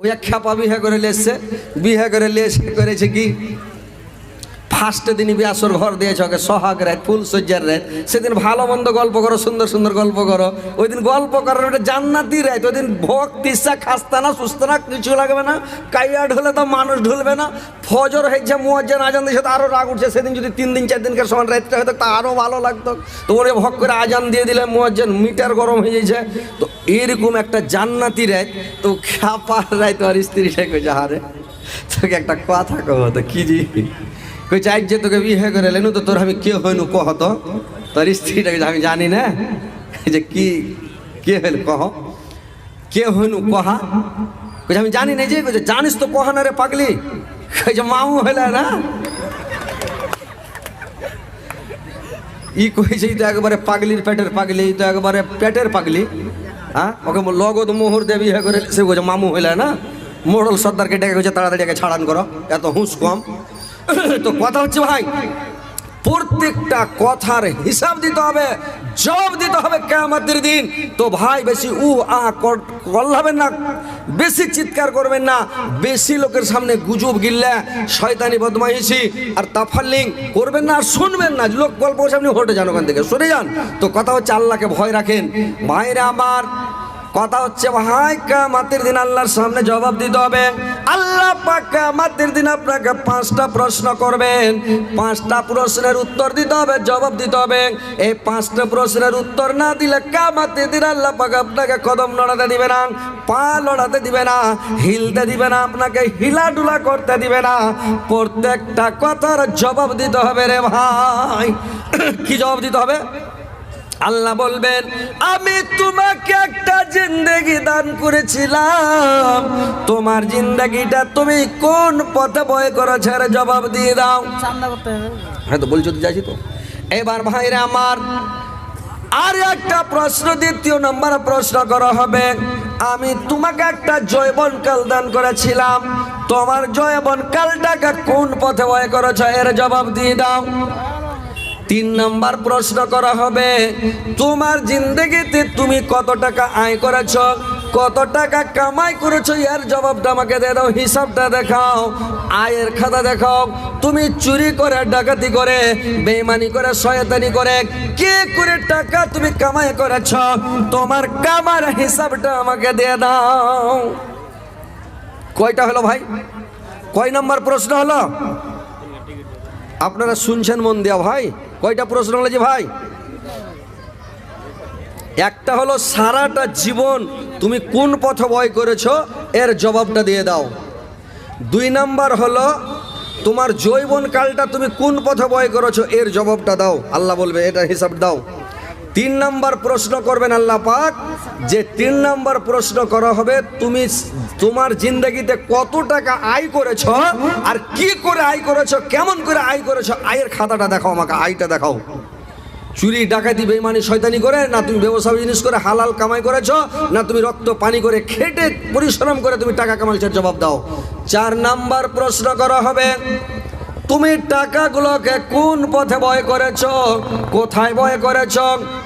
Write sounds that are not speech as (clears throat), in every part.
ওই খ্যাপা বিহে করে লেসছে বিহে করে লেস করেছে কি? ফার্স্ট দিনই বিয়াসর ঘর দিয়েছে, ওকে সোহাগ রাত ফুল সজ্জার রাত সেদিন ভালো মন্দ গল্প করো, সুন্দর সুন্দর গল্প করো। ওই দিন গল্প করার ওটা জান্নাতি রাত ওই দিন ভোগ তিসা খাস্তা না সুস্থ না কিছু লাগবে না। কাইয়া ঢুলে তো মানুষ ঢুলবে না। ফজর হয়েছে, মুয়াজ্জান আজান দিয়েছে, তো আরও রাগ উঠছে। সেদিন যদি তিন দিন, চার দিনকার সমান রাতটা হতো তা আরও ভালো লাগতো। তো ওরে ভোগ করে আজান দিয়ে দিলে মুয়াজ্জান মিটার গরম হয়ে যাচ্ছে তো এরকম একটা জান্নাতি রাত তো খাপার রাত আর স্ত্রীটা কইছে হারে তোকে একটা কথা কব, তো কি জি? কই চাই যে তোকে বিয়ে করে লেনু তো তোর আমি কে হইনু কহ তো? তোর স্ত্রীটাকে যে আমি জানি না? যে কি, কে হইল কহ? কে হইনু কহা? কইছে আমি জানি না যে কইছে জানিস তো কহ না রে পাগলি? কইছে মামু হইলা না? ই কইছে তো একবারে পাগলির পেটের পাগলি তো একবারে পেটের পাগলি। হ্যাঁ ওকে লগদ মোহর দেবী হয়ে করে সে কইছে মামু হইলা না? মোড়ল সর্দারকে ডেকে কইছে তাড়াতাড়ি একে ছাড়ান করো, এত হুঁশ কম। (coughs) তো কথা হচ্ছে ভাই, প্রত্যেকটা কথার হিসাব দিতে হবে, জবাব দিতে হবে কেমতের দিন। তো ভাই, বেশি উ, আ করলাবেন না, বেশি চিৎকার করবেন না, বেশি লোকের সামনে গুজব গিল্লা, শয়তানি বদমাইশি আর তাফাল্লিং করবেন না আর শুনবেন না। লোক গল্প আপনি হোটে যান ওখান থেকে, সরে যান। তো কথা হচ্ছে আল্লাহকে ভয় রাখেন। ভাইরা আমার কথা হচ্ছে, ভাই কামাতের দিন আল্লাহর সামনে জবাব দিতে হবে। আল্লাহ কামাতের দিন আপনাকে পাঁচটা প্রশ্ন করবেন। পাঁচটা প্রশ্নের উত্তর দিতে হবে, জবাব দিতে হবে। এই পাঁচটা প্রশ্নের উত্তর না দিলে কামাতের দিন আল্লাহ পাক আপনাকে কদম নড়াতে দিবে না, পা লড়াতে দিবে না, হিলতে দিবে না, আপনাকে হিলাডুলা করতে দিবে না। প্রত্যেকটা কথার জবাব দিতে হবে রে ভাই। (coughs) কি জবাব দিতে হবে? আল্লাহ বলবেন, আমি তোমাকে একটা জিন্দগি দান করেছিলাম। তোমার জিন্দগিটা তুমি কোন পথে বয় করেছে জবাব দিয়ে দাও। হ্যাঁ তো বলছো তো যাচ্ছি তো। এবার ভাইরা আমার, আর একটা প্রশ্ন, দ্বিতীয় নম্বর প্রশ্ন করা হবে। আমি তোমাকে একটা জৈবন কাল দান করেছিলাম। তোমার জৈবন কালটাকে কোন পথে বয় করেছ এর জবাব দিয়ে দাও। তিন নাম্বার প্রশ্ন করা হবে, তোমার জিন্দগিতে তুমি কত টাকা আয় করেছ, কত টাকা কামাই করেছ, এর জবাবটা আমাকে দিয়ে দাও, হিসাবটা দেখাও, আয়ের খাতা দেখাও, তুমি চুরি করে, ডাকাতি করে, বেইমানি করে, শয়তানি করে, কে করে টাকা তুমি কামাই করেছ, তোমার কামার হিসাবটা আমাকে দিয়ে দাও। কয়টা হলো ভাই? কয় নম্বর প্রশ্ন হলো? আপনারা শুনছেন মন দেওয়া ভাই? কয়টা প্রশ্ন হলো যে ভাই? একটা হলো, সারাটা জীবন তুমি কোন পথে বয় করেছ? এর জবাবটা দিয়ে দাও। দুই নাম্বার হলো, তোমার জৈবন কালটা তুমি কোন পথে বয় করেছ? এর জবাবটা দাও। আল্লাহ বলবে এটা হিসাব দাও। তিন নাম্বার প্রশ্ন করবেন আল্লাহ পাক, যে তিন নাম্বার প্রশ্ন করা হবে, তুমি তোমার জিন্দগিতে কত টাকা আয় করেছ আর কি করে আয় করেছ, কেমন করে আয় করেছ, আয়ের খাতাটা দেখাও আমাকে, আয়টা দেখাও। চুরি, ডাকাতি বেমানি শয়তানি করে, না তুমি ব্যবসা জিনিস করে হালাল কামাই করেছ, না তুমি রক্ত, পানি করে খেটে, পরিশ্রম করে তুমি টাকা কামাইছেন জবাব দাও। চার নাম্বার প্রশ্ন করা হবে তুমি টাকাগুলোকে কোন পথে বয় করেছ? কোথায় বয় করেছ?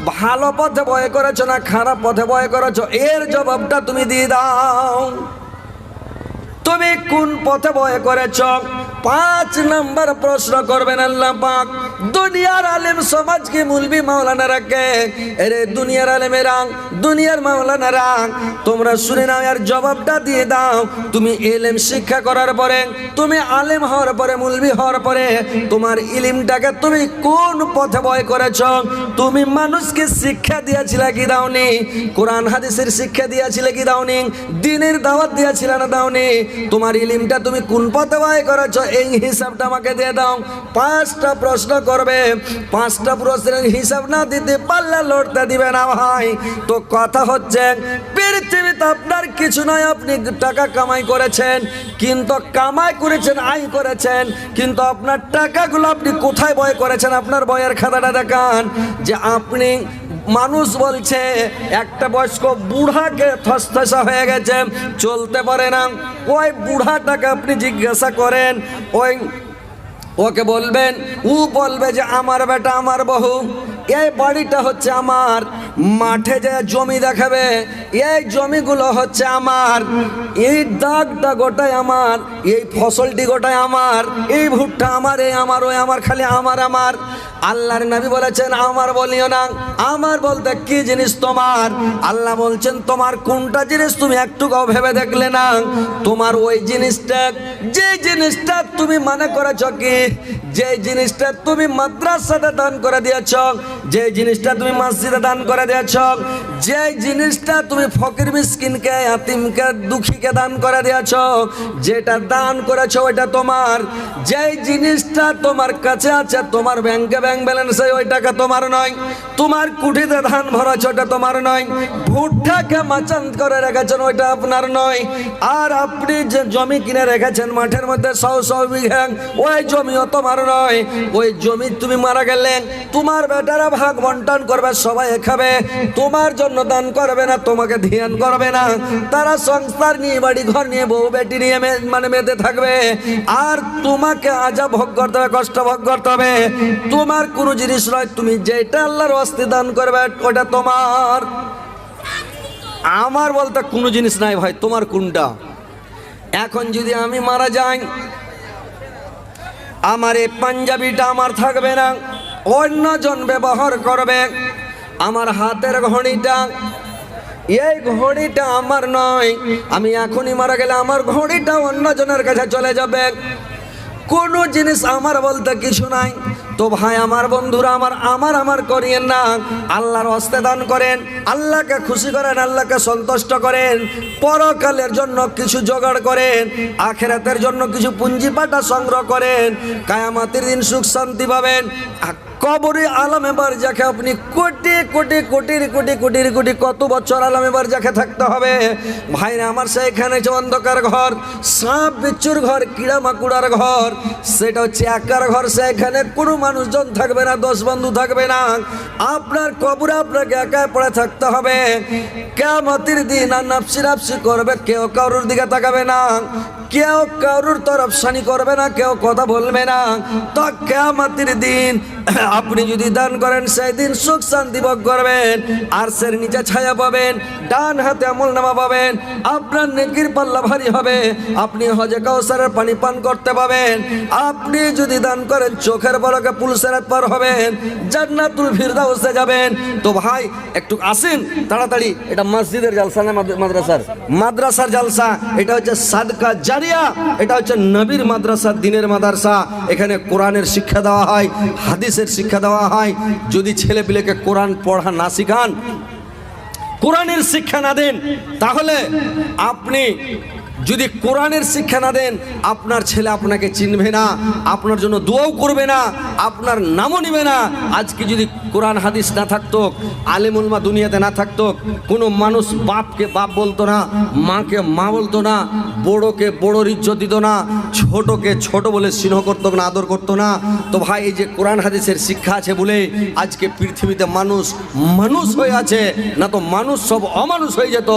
ভালো পথে বয় করেছ না খারাপ পথে বয় করেছ? এর জবাবটা তুমি দিয়ে দাও। তুমি কোন পথে বয় করেছ? পাঁচ নম্বর প্রশ্ন করবেন আল্লাহ পাক। দুনিয়ার আলেম সমাজকে মুলবি মাওলানারা কে এরে দুনিয়ার আলেমেরা দুনিয়ার মাওলানারা তোমরা শুনে নাও আর জবাবটা দিয়ে দাও। তুমি এলেম শিক্ষা করার পরে, তুমি আলেম হওয়ার পরে, মুলবি হওয়ার পরে, তোমার ইলিমটাকে তুমি কোন পথে বয় করেছ? তুমি মানুষকে শিক্ষা দিয়েছিলে কি দাওনি? কোরআন, হাদিসের শিক্ষা দিয়েছিলে কি দাওনি? দিনের দাওয়াত দিয়েছিলে না দাওনি? তোমার ইলিমটা তুমি কোন পথে বয় করেছ? এই হিসাবটা আমাকে দিয়ে দাও। পাঁচটা প্রশ্ন করবে। পাঁচটা প্রশ্নের হিসাব না দিতে পারলে লড়তে দিবে না ভাই। তো কথা হচ্ছে, পৃথিবীতে আপনার কিছু নয়, আপনি টাকা কামাই করেছেন, কিন্তু কামাই করেছেন, আয় করেছেন, কিন্তু আপনার টাকাগুলো আপনি কোথায় বয় করেছেন? আপনার বয়ের খাতাটা দেখান যে আপনি মানুষ বলছে, একটা বয়স্ক বুড়াকে থসথসা হয়ে গেছে, চলতে পারে না। ওই বুড়াটাকে আপনি জিজ্ঞাসা করেন, ওই ওকে বলবেন, ও বলবে যে, আমার বেটা, আমার বহু এই বাড়িটা হচ্ছে আমার। মাঠে যে জমি দেখাবে, এই জমিগুলো হচ্ছে আমার। এই দাগটা গোটাই আমার, এই ফসলটি গোটাই আমার, এই ভুট্টা আমার, এই আমার, ওই আমার, খালি আমার আমার। আল্লাহর নবী বলেছেন, আমার বলিও না, আমার বলতে কি জিনিস তোমার? আল্লাহ বলছেন, তোমার কোনটা জিনিস তুমি একটুকুও ভেবে দেখলে না? তোমার ওই জিনিসটা, যে জিনিসটা তুমি মনে করেছ কি, যে জিনিসটা তুমি মাদ্রাসাতে দান করে দিয়েছ যে জিনিসটা তুমি মসজিদে দান করে দিয়েছ যে জিনিসটা তুমি ফকির মিসকিনকে, আতিমকে, দুঃখীকে দান করে দিয়েছ, যেটা দান করেছ ওইটা তোমার। যে জিনিসটা তোমার কাছে আছে, তোমার ব্যাংকে ব্যাংক ব্যালেন্সে ওই টাকা তোমার নয়। তোমার কুঠিতে ধান ভরাছ ওটা তোমার নয়। ভুট্টাকে মাচান করে রেখেছেন, ওইটা আপনার নয়। আর আপনি যে জমি কিনে রেখেছেন, মাঠের মধ্যে শো শো বিঘা ওই জমিও তোমার নয়। ওই জমি তুমি মারা গেলেন। তোমার বেটারা ভাগ বন্টন করবে, সবাই খাবে। তোমার জন্য দান করবে না, তোমাকে ধ্যান করবে না। তারা সংসার নিয়ে, বাড়ি ঘর নিয়ে, বউ বেটি নিয়ে মানে মেতে থাকবে। আর তোমাকে আজা ভোগ করতে হবে, কষ্ট ভোগ করতে হবে। তোমার কোনো জিনিস নয়, তুমি যেটা আল্লাহর অস্তি দান করবে, ওটা তোমার। আমার বলতে কোনো জিনিস নাই ভাই, তোমার কোনটা? এখন যদি আমি মারা যাই, আমার এই পাঞ্জাবিটা আমার থাকবে না। অন্যজন ব্যবহার করবে। আমার হাতের ঘড়িটা, এই ঘড়িটা আমার নয়। আমি এখনই মারা গেলে আমার ঘড়িটা অন্যজনের কাছে চলে যাবে। কোনো জিনিস আমার বলতে কিছু নাই। তো ভাই, আমার বন্ধুরা, আমার আমার আমার করিয়েন না। আল্লাহর হস্তে দান করেন, আল্লাহকে খুশি করেন, আল্লাহকে সন্তুষ্ট করেন, পরকালের জন্য কিছু জোগাড় করেন, আখেরাতের জন্য কিছু পুঞ্জিপাটা সংগ্রহ করেন, কায়ামাতির দিন সুখ শান্তি পাবেন। কবরে আলামে বার যাকে আপনি কোটি কোটি কোটির কোটি কোটির কোটি, কত বছর আলামে বার যাকে থাকতে হবে? ভাইরা, আমার সেইখানে যে অন্ধকার ঘর, সাপ বিচ্ছুর ঘর কিড়া মাকুড়ার ঘর, সেটা হচ্ছে একার ঘর সেখানে কোনো মানুষজন থাকবে না, দশ বন্ধু থাকবে না। আপনার কবরে আপনাকে একাই পড়ে থাকতে হবে। কেমতির দিন আর নাপসি নাপসি করবে, কেউ কারোর দিকে তাকাবে না। কেউ কারোর তরফ সানি করবে না, কেউ কথা বলবে না। তো কেমতির দিন (clears throat) আপনি যদি দান করেন সেই দিন সুখ শান্তি ভোগ করবেন। আর সের নিচে ছায়া পাবেন, ডান হাতে আমল নামা পাবেন, আপনার নেকির পাল্লা ভারী হবে। আপনি হজে কাউসারের পানি পান করতে পাবেন। আপনি যদি দান করেন, চোখের বলকে পুলসেরাত পার হবেন, জান্নাতুল ফিরদাউসে যাবেন। তো ভাই, একটু আসেন, তাড়াতাড়ি। এটা মসজিদের জালসা না মাদ্রাসার? মাদ্রাসার জালসা, এটা হচ্ছে সাদকা জারিয়া এটা হচ্ছে নবীর মাদ্রাসা, দিনের মাদ্রাসা। এখানে কোরআনের শিক্ষা দেওয়া হয়, হাদিসের শিক্ষা দেওয়া হয়। যদি ছেলে পিলেকে কোরআন পড়া না শিখান, কোরআনের শিক্ষা না দেন, তাহলে আপনি যদি কোরআনের শিক্ষা না দেন, আপনার ছেলে আপনাকে চিনবে না, আপনার জন্য দোয়াও করবে না, আপনার নামও নেবে না। আজকে যদি কোরআন হাদিস না থাকতো আলেমুলমা দুনিয়াতে না থাকতো, কোনো মানুষ বাপকে বাপ বলতো না, মাকে মা বলতো না, বড়োকে বড়োর ইজ্জত দিত না, ছোটকে ছোট বলে স্নেহ করতো না, আদর করতো না। তো ভাই, এই যে কোরআন হাদিসের শিক্ষা আছে বলে আজকে পৃথিবীতে মানুষ মানুষ হয়ে আছে, না তো মানুষ সব অমানুষ হয়ে যেত।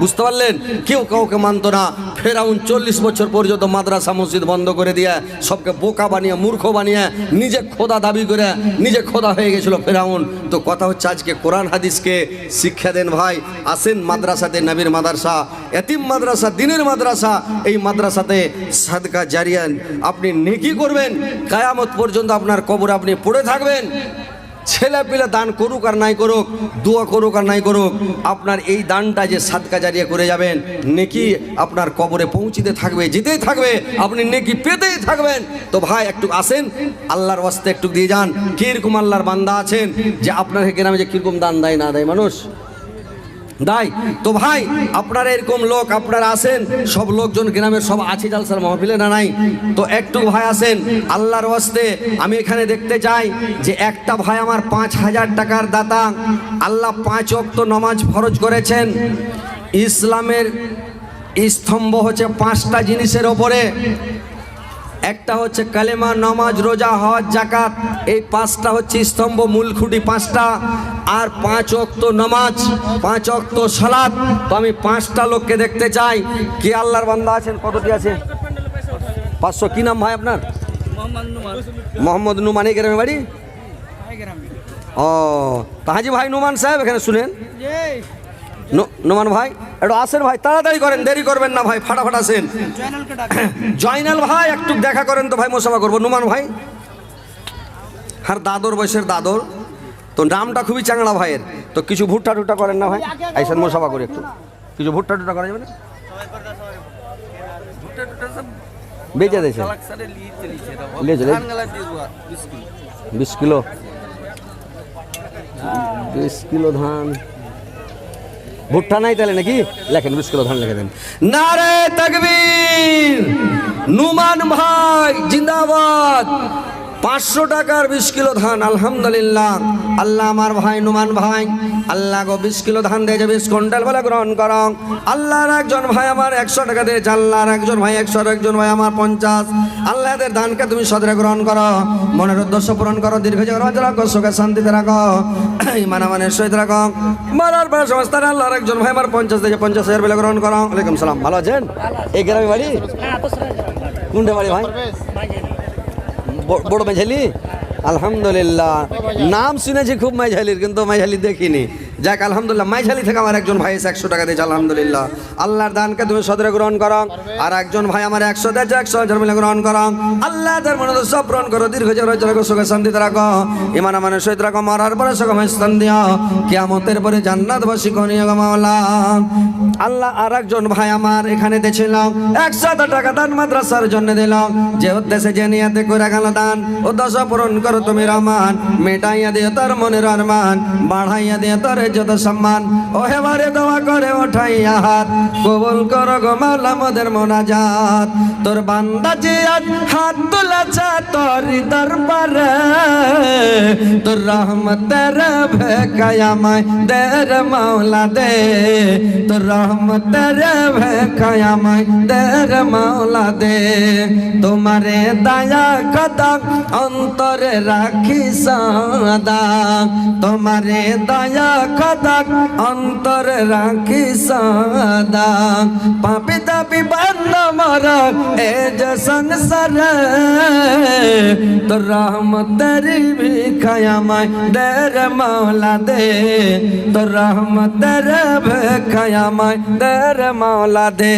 বুঝতে পারলেন? কেউ কাউকে মানতো না ফেরাউন চল্লিশ বছর পর্যন্ত মাদ্রাসা মসজিদ বন্ধ করে দিয়ে সবকে বোকা বানিয়ে, মূর্খ বানিয়ে, নিজে খোদা দাবি করে, নিজে খোদা হয়ে গেছিল ফেরাউন। তো কথা হচ্ছে আজকে কোরআন হাদিসকে শিক্ষা দেন ভাই, আসেন মাদ্রাসাতে নবীর মাদ্রাসা, এতিম মাদ্রাসা, দিনের মাদ্রাসা, এই মাদ্রাসাতে সাদকা জারিয়ান। আপনি নেকি করবেন, কায়ামত পর্যন্ত আপনার কবর আপনি পড়ে থাকবেন। ছেলে পিলে দান করুক আর নাই করুক, দোয়া করুক আর নাই করুক, আপনার এই দানটা যে সাদকা জারিয়া করে যাবেন, নেকি আপনার কবরে পৌঁছিতে থাকবে, যেতেই থাকবে, আপনি নেকি পেতেই থাকবেন। তো ভাই, একটু আসেন, আল্লাহর ওয়াস্তে একটু দিয়ে যান। কীরকম আল্লাহর বান্দা আছেন যে আপনার গ্রামে যে কীরকম দান দেয়, না দেয় মানুষ? দাই, তো ভাই, আপনারা এরকম লোক, আপনারা আসেন সব লোকজন গ্রামের সব আছে জালসার মহফিলে না নাই? তো একটু ভাই আসেন, আল্লাহর ওয়াস্তে আমি এখানে দেখতে চাই যে একটা ভাই আমার পাঁচ হাজার টাকার দাতা, আল্লাহ পাঁচ অক্ত নমাজ ফরজ করেছেন। ইসলামের স্তম্ভ হচ্ছে পাঁচটা জিনিসের ওপরে। একটা হচ্ছে কালেমা নামাজ, রোজা, হজ জাকাত এই পাঁচটা হচ্ছে স্তম্ভ, মূল খুঁটি পাঁচটা, আর পাঁচ অক্ত নামাজ, পাঁচ অক্ত সালাদ তো আমি পাঁচটা লোককে দেখতে চাই। কে আল্লাহর বান্দা আছেন? কতটি আছে? পাঁচশো। কি নাম ভাই আপনার? মোহাম্মদ নুমানি। গ্রামে বাড়ি? ও তো হাজি ভাই নুমান সাহেব, এখানে শুনেন? নোমান ভাই একটু আসেন ভাই তাড়াতাড়ি করেন দেরি করবেন না ভাই ফাটাফাট আসেন। জয়নাল ভাই একটু দেখা করেন তো ভাই মোসাফা করব। নোমান ভাই আর দাদর বয়সের দাদর তো নামটা খুবই চাংড়া ভাইয়ের। তো কিছু ভুট্টা টুট্টা করেন না ভাই? আইসেন মোসাফা করি একটু। কিছু ভুট্টা টুটা করা যাবে না? বেঁচে দিয়েছে। বিশ কিলো। বিশ কিলো ধান। ভুট্টা নাই তাহলে নাকি? লেখেন মুশকিল কিলো ধান লিখে দেন। নারে তকবীর! নুমান ভাই, জিন্দাবাদ! পাঁচশো টাকার বিশ কিলো ধান আলহামদুলিল্লাহ। আল্লাহ আমার ভাই নুমান ভাই আল্লাহ গো বিশ কিলো ধান দিয়ে বিশ কুইন্টাল বলে গ্রহণ কর আল্লাহর একজন ভাই আমার একশো টাকা দিয়ে আল্লাহর একজন ভাই একশো একজন ভাই আমার পঞ্চাশ। আল্লাহদের ধানকে তুমি সদরে গ্রহণ করো। মনের উদ্দেশ্য পূরণ করো দীর্ঘ রাখো সুখে শান্তিতে রাখো ইমান আমানের সহিত রাখো। মারার পরে সংস্থার আল্লাহর একজন ভাই আমার পঞ্চাশ থেকে পঞ্চাশ হাজার বেলা গ্রহণ করো। ওয়ালাইকুম সালাম ভালো আছেন? এই গ্রামে বাড়ি? কোনটা বাড়ি ভাই? বড় মেঝালি? আলহামদুলিল্লাহ। নাম শুনেছি খুব মেঝালির কিন্তু মেঝালি দেখিনি। যাক, আলহামদুলিল্লাহ মাইঝালি থেকে আমার একজন ভাই এসে একশো টাকা দিয়েছে, আলহামদুলিল্লাহ। আল্লাহর দানকে তুমি সদরে গ্রহণ করো। আর একজন ভাই আমার একশো দিয়েছে, একশো মিলে গ্রহণ করো। আল্লাহ তার মনে সব পূরণ করো, দীর্ঘ রাখো সুখে শান্তিতে রাখো। ইমান আমানের সহিত রাখো, মরার পরে সুখময় স্থান দিও। কিয়ামতের পরে জান্নাত বাসী আল্লাহ আর একজন ভাই আমার এখানে দিয়েছিল একশত টাকা দান মাদ্রাসার জন্য দিল। যে উদ্দেশ্যে যে নিয়াতে করে গেল দান, উদ্দেশ্য পূরণ করো তুমি রহমান। মেটাইয়া দিয়ে তার মনের আরমান বাড়াইয়া দিয়ে তোর যত সম্মান। ও হেবারে দোয়া করে ওঠাইয়া হাত কবুল করো গো মাওলা মোনাজাত। তোর বান্দা যে আজ হাত তুলেছে তোর দরবারে, তোর রহমতের ভেকায়ামায় দের মাওলা দে। তোর রহমতের ভেকায়ামায় দের মাওলা দে। তোমারে দায়া কদম অন্তরে রাখি সাদা। তোমারে দয়া কদম অন্তরে রাখি সাদা। পাপি দাবি বন্ধ মর, এ যে সংসার। তোর রহমতের ভিখায়ামায় দের মাওলা দে। তোর রহমতের ভিখায়ামায় দের মাওলা দে।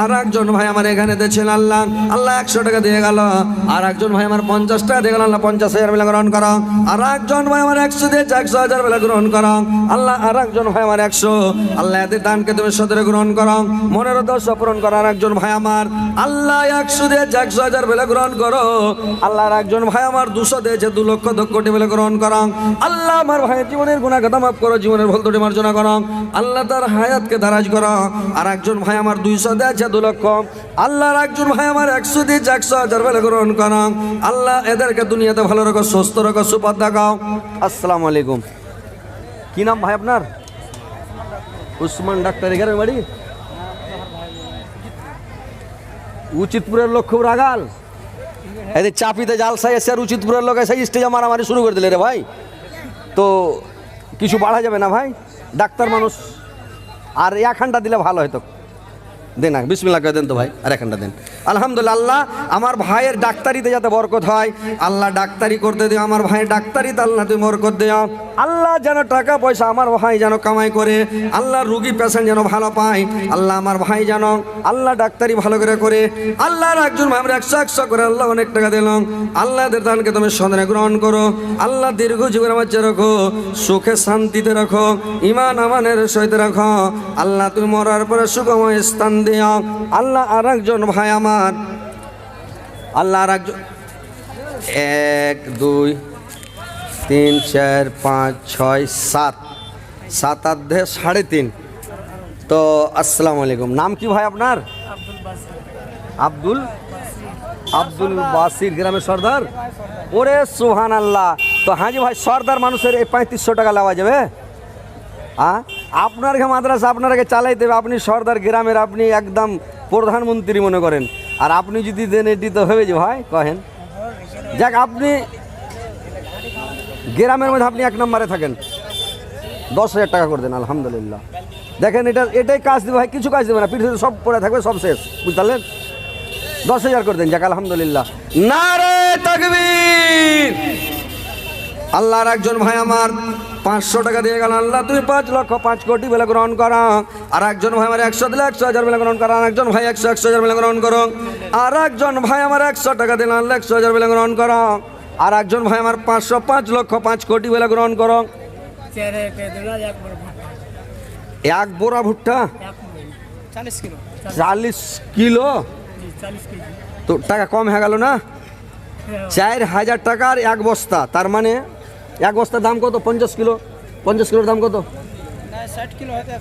আর একজন ভাই আমার এখানে দিয়েছেন আল্লাহ। আল্লাহ একশো টাকা দিয়ে গেল। আর একজন ভাই আমার পঞ্চাশ টাকা দিয়ে গেল। আল্লাহ পঞ্চাশ হাজার বেলা গ্রহণ করো। আর একজন ভাই আমার একশো দিয়েছে একশো হাজার বেলা গ্রহণ করো। আল্লাহ আর একজন ভাই আমার একশো। আল্লাহ এদের দানকে তুমি সদরে গ্রহণ করো। মনের দশ পূরণ করো আর একজন ভাই আমার। আল্লাহ একশো দিয়েছে একশো হাজার বেলা গ্রহণ করো। আল্লাহ আর একজন ভাই আমার দুশো দিয়েছে দু লক্ষ দু কোটি বেলা গ্রহণ করো। আল্লাহ আমার ভাইয়ের জীবনের গুণা কথা মাফ করো, জীবনের ভুল দুটি মার্জনা করো। আল্লাহ তার হায়াতকে দারাজ করো। আর একজন ভাই আমার দুইশো দিয়েছে দু লক্ষ। আল্লাহর একজন ভাই আমার একশো দিয়েছে একশো হাজার বেলা গ্রহণ করো। আল্লাহ এদেরকে দুনিয়াতে ভালো রাখো, সুস্থ রাখো সুপাত দেখাও আসসালামু আলাইকুম। কি নাম ভাই আপনার? উসমান ডাক্তার এখানে বাড়ি? উচিতপুরের লোক খুব রাগাল। এদের চাপিতে জাল সাই এসে আর উচিতপুরের লোক এসে স্টেজে মারামারি শুরু করে দিলে রে ভাই। তো কিছু বাড়া যাবে না ভাই? ডাক্তার মানুষ। আর এখানটা দিলে ভালো হয়তো দেন না বিসমিল্লাহ করে দেন তো ভাই, আর এখানটা দেন। আলহামদুলিল্লাহ, আল্লাহ আমার ভাইয়ের ডাক্তারিতে যাতে বরকত হয়, আল্লাহ ডাক্তারি করতে দিও, আমার ভাইয়ের ডাক্তারিতে আল্লাহ তুমি বরকত দিও। আল্লাহ যেন টাকা পয়সা আমার ভাই যেন কামাই করে, আল্লাহ রুগী পেশেন্ট যেন ভালো পায়, আল্লাহ আমার ভাই যেন, আল্লাহ ডাক্তারি ভালো করে করে, আল্লাহর একজন ভাই আমরা একশো একশো করে আল্লাহ অনেক টাকা দিলাম আল্লাহদের দানকে তুমি সদনে গ্রহণ করো, আল্লাহ দীর্ঘ জীবনের বাচ্চা রাখো, সুখে শান্তিতে রাখো ইমান আমানের সহিত রাখো। আল্লাহ তুমি মরার পরে সুখময় স্থান দিও। আল্লাহ আর একজন ভাই আমার। আল্লাহ আর একজন এক, দুই, তিন, চার, পাঁচ, ছয়, সাত। সাত আধে সাড়ে তিন। তো আসসালামু আলাইকুম। নাম কি ভাই আপনার? আব্দুল আব্দুল বাসির গ্রামের সর্দার? ওরে সুহান আল্লাহ তো হাজি ভাই, সর্দার মানুষের এই পঁয়ত্রিশশো টাকা নেওয়া যাবে? হ্যাঁ আপনার মাদ্রাসা আপনাকে চালাই দেবে আপনি সর্দার গ্রামের আপনি একদম প্রধানমন্ত্রী মনে করেন। আর আপনি যদি দেন এটি তো হবে যে ভাই কহেন। যাক, আপনি গ্রামের মধ্যে আপনি এক নম্বরে থাকেন। দশ হাজার টাকা করে দেন, আলহামদুলিল্লাহ। দেখেন, এটা এটাই কাজ দেবে, ভাই, কিছু কাজ দেবে না। পৃথিবীতে সব পড়ে থাকবে, সব শেষ। বুঝতে দশ হাজার করে দেন, যাক, আলহামদুলিল্লাহ। নারে তকবীর! আল্লাহর একজন ভাই আমার পাঁচশো টাকা দিয়ে গেল আল্লাহ তুমি পাঁচ লক্ষ পাঁচ কোটি বেলা গ্রহণ করো। আর একজন ভাই আমার একশো দিলে একশো হাজার বেলা গ্রহণ করো আর একজন ভাই একশো একশো হাজার বেলা গ্রহণ করো। আর একজন ভাই আমার একশো টাকা দিলে আল্লাহ একশো হাজার বেলা গ্রহণ করো। আর একজন ভাই আমার পাঁচশো পাঁচ লক্ষ পাঁচ কোটি বেলা গ্রহণ করো। এক বোরা ভুট্টা। চালিশ কিলো। তো টাকা কম হয়ে গেল না? হ্যাঁ, চার হাজার টাকার এক বস্তা তার মানে এক বস্তার দাম কত? পঞ্চাশ কিলো। পঞ্চাশ কিলোর দাম কত? ষাট কিলো হয়তো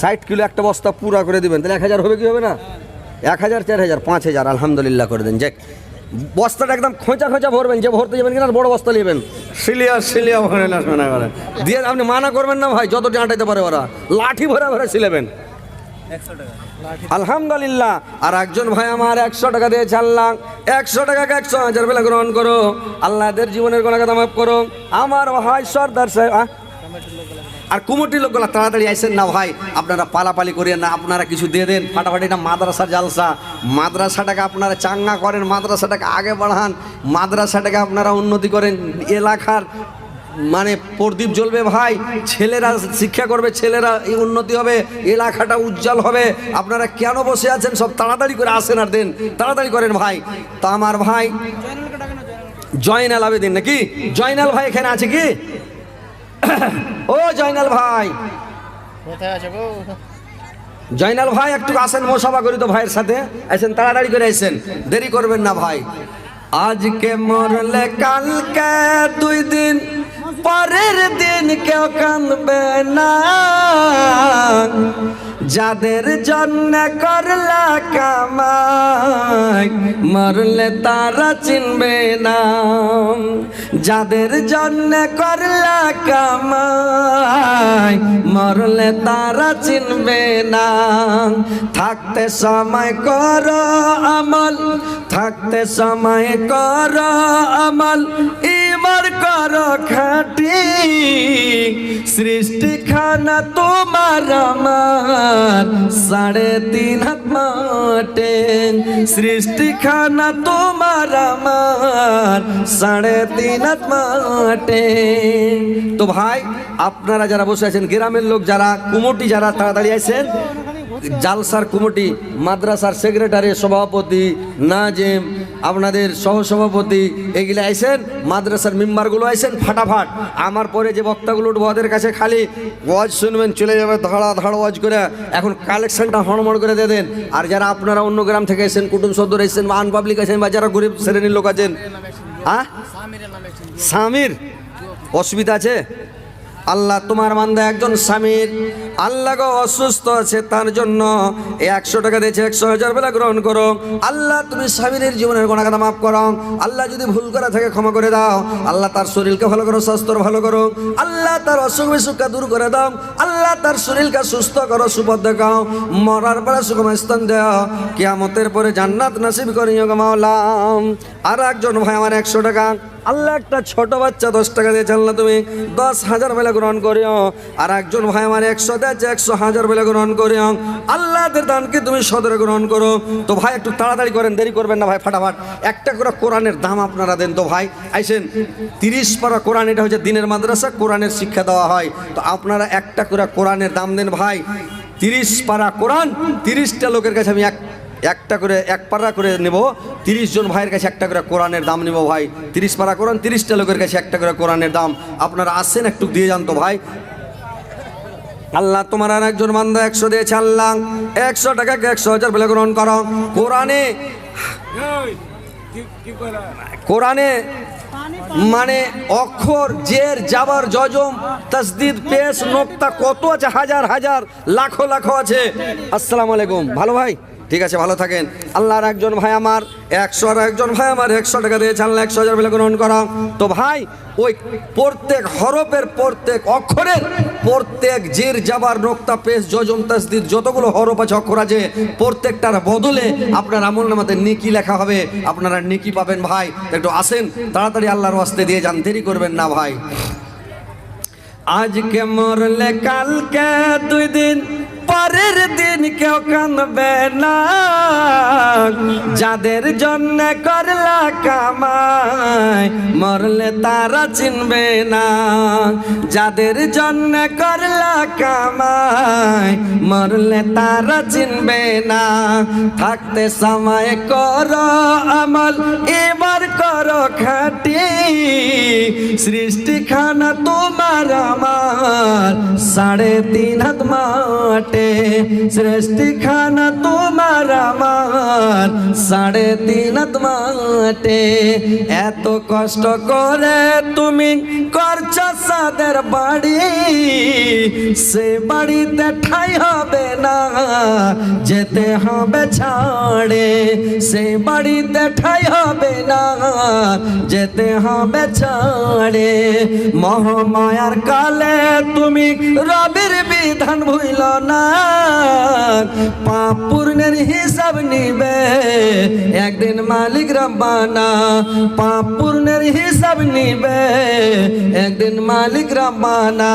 ষাট কিলো একটা বস্তা পুরা করে দেবেন। তাহলে এক হাজার হবে কি হবে না? এক হাজার চার হাজার পাঁচ হাজার আলহামদুলিল্লাহ করে দেন। যাক বস্তাটা একদম খোঁচা খোঁচা ভরবেন যে ভরতে যাবেন কিনা বড় বস্তা নেবেন। সিলিয়া সিলিয়া ভরে না শোনা দিয়ে আপনি মানা করবেন না ভাই যত আটাইতে পারে ওরা। লাঠি ভরে ভরে সিলেবেন আলহামদুলিল্লাহ। আর একজন ভাই আমার একশো টাকা দিয়ে ছাড়লাম। একশো টাকাকে একশো হাজার বেলা গ্রহণ করো। আল্লাহদের জীবনের গোনা কথা মাফ করো। আমার ভাই সর্দার সাহেব? আর কুমুরটি লোকগুলো তাড়াতাড়ি আইসেন না ভাই। আপনারা পালাপালি করিয়েন না, আপনারা কিছু দিয়ে দেন। ফাটাফাটি এটা মাদ্রাসার জালসা। মাদ্রাসাটাকে আপনারা চাঙ্গা করেন, মাদ্রাসাটাকে আগে বাড়ান। মাদ্রাসাটাকে আপনারা উন্নতি করেন। এলাকার মানে প্রদীপ জ্বলবে ভাই ছেলেরা শিক্ষা করবে ছেলেরা এই উন্নতি হবে এলাকাটা উজ্জ্বল হবে। আপনারা কেন বসে আছেন? সব তাড়াতাড়ি করে আসেন আর দেন। তাড়াতাড়ি করেন ভাই। তা আমার ভাই জয়নুল আবেদিন নাকি? জয়নাল ভাই এখানে আছে কি? (coughs) ও জয়নাল ভাই। কোথায় আছে গো জয়নাল ভাই একটু আসেন মোসাফা করি তো ভাইয়ের সাথে। আসেন তাড়াতাড়ি করে আসেন। দেরি করবেন না ভাই। আজকে মরলে কালকে দুই দিন পরের দিন কেউ কাঁদবে না। যাদের জন্য করলা কামাই, মরলে তারা চিনবে না যাদের জন্য করলা কামাই, মরলে তারা চিনবে না থাকতে সময় কর আমল, থাকতে সময় কর আমল। এবার কর খাটি সৃষ্টি খানা তোমার আমার। সাড়ে তিন হাত মাটে সৃষ্টি খানা তোমার আমার, সাড়ে তিন হাত মাটে তো ভাই, আপনারা যারা বসে আছেন, গ্রামের লোক যারা, কুমটি যারা, তাড়াতাড়ি আছেন জালসার কমিটি মাদ্রাসার সেক্রেটারি সভাপতি নাজেম আপনাদের সহসভাপতি এগুলো আইসেন মাদ্রাসার মেম্বারগুলো আইসেন ফাটাফাট। আমার পরে যে বক্তাগুলো উঠবো ওদের কাছে খালি ওয়াজ শুনবেন চলে যাবে ধড়া ধড় ওয়াজ করে। এখন কালেকশনটা হড়মড় করে দিয়ে দেন। আর যারা আপনারা অন্য গ্রাম থেকে এসেছেন কুটুম সদ্দর এসেছেন বা আনপাবলিক আছেন বা যারা গরিব শ্রেণির লোক আছেন হ্যাঁ স্বামীর অসুবিধা আছে? আল্লাহ তোমার মান্দা একজন স্বামীর। আল্লাহ গো অসুস্থ আছে, তার জন্য একশো টাকা দিয়েছে, একশো হাজার বেলা গ্রহণ করো। আল্লাহ তুমি স্বামীর জীবনের গোনাগাতা মাফ করো। আল্লাহ যদি ভুল করা থাকে ক্ষমা করে দাও। আল্লাহ তার শরীরকে ভালো করো স্বাস্থ্য ভালো করো। আল্লাহ তার অসুখ বিসুখকে দূর করে দাও। আল্লাহ তার শরীরকে সুস্থ করো, সুপথ দেখাও। মরার পরে সুগম স্থান দেও। কিয়ামতের পরে জান্নাত নাসিব করিও গো মাওলাম। আর একজন ভাই, আমার একশো টাকা। আল্লাহ একটা ছোট বাচ্চা দশ টাকা দিয়ে না তুমি। দশ হাজার বেলা গ্রহণ করিও। আর একজন ভাই আমার একশো দিয়েছে, একশো হাজার বেলা গ্রহণ করিও। আল্লাহদের দানকে তুমি সদরে গ্রহণ করো। তো ভাই, একটু তাড়াতাড়ি করেন, দেরি করবেন না ভাই, ফাটাফাট। একটা করে কোরআনের দাম আপনারা দেন তো ভাই। আইসেন, তিরিশ পারা কোরআন, এটা হচ্ছে দিনের মাদ্রাসা, কোরআনের শিক্ষা দেওয়া হয়। তো আপনারা একটা করে কোরআনের দাম দেন ভাই। তিরিশ পারা কোরআন, তিরিশটা লোকের কাছে আমি এক একটা করে, এক পারা করে নেব। তিরিশ জন ভাইয়ের কাছে একটা করে কোরআনের দাম নেব ভাই। তিরিশ পারা কোরআন তিরিশটা লোকের কাছে একটা করে কোরআনের দাম। আপনারা আসছেন একটু দিয়ে যান তো ভাই। আল্লাহ তোমার আর একজন বান্দা একশো দিয়েছে আল্লাহ। একশো টাকাকে একশো হাজার বলে গ্রহণ করো। কোরআনে কোরআনে মানে অক্ষর, জের, জাবার, জজম, তসদিদ, পেশ, নোক্তা কত আছে? হাজার হাজার, লাখো লাখো আছে। আসসালামু আলাইকুম। ভালো ভাই? ঠিক আছে, ভালো থাকেন। আল্লাহর একজন ভাই আমার একশো আর একজন ভাই আমার, একশো টাকা দিয়ে জানলে একশো হাজার বেলা গ্রহণ করা তো ভাই, ওই প্রত্যেক হরফের প্রত্যেক অক্ষরের প্রত্যেক জির, জাবার নোক্তা পেশ, যজম, তাসদিদ, যতগুলো হরফ আছে, অক্ষর আছে, প্রত্যেকটার বদলে আপনার আমল নামাতে নিকি লেখা হবে। আপনারা নিকি পাবেন ভাই। একটু আসেন, তাড়াতাড়ি আল্লাহর ওয়াস্তে দিয়ে যান, দেরি করবেন না ভাই। আজকে মরলে কালকে দুই দিন পরের দিন কেউ কাঁদবে না। যাদের জন্য করলা কামাই, মরলে তারা চিনবে না। যাদের জন্য করলা কামাই, মরলে তারা চিনবে না। থাকতে সময় করো আমল, এবার করো খাটি। সৃষ্টি খানা তোমার আমার, সাড়ে তিন হাত মাটে। সৃষ্টি খানা তোমার আমার, সাড়ে তিন মাটে এত কষ্ট করে তুমি করছ সাদের বাড়ি, সে বাড়িতে ঠাই হবে না, যেতে হবে ছাড়ে। সে বাড়িতে ঠাই হবে না, যেতে হবে ছাড়ে। মহামায়ার কালে তুমি রবির বিধান ভুইল না পাপ পূর্ণের হিসাব নিবে। একদিন মালিক রব্বানা পাপ পূর্ণের হিসাব নিবে। একদিন মালিক রব্বানা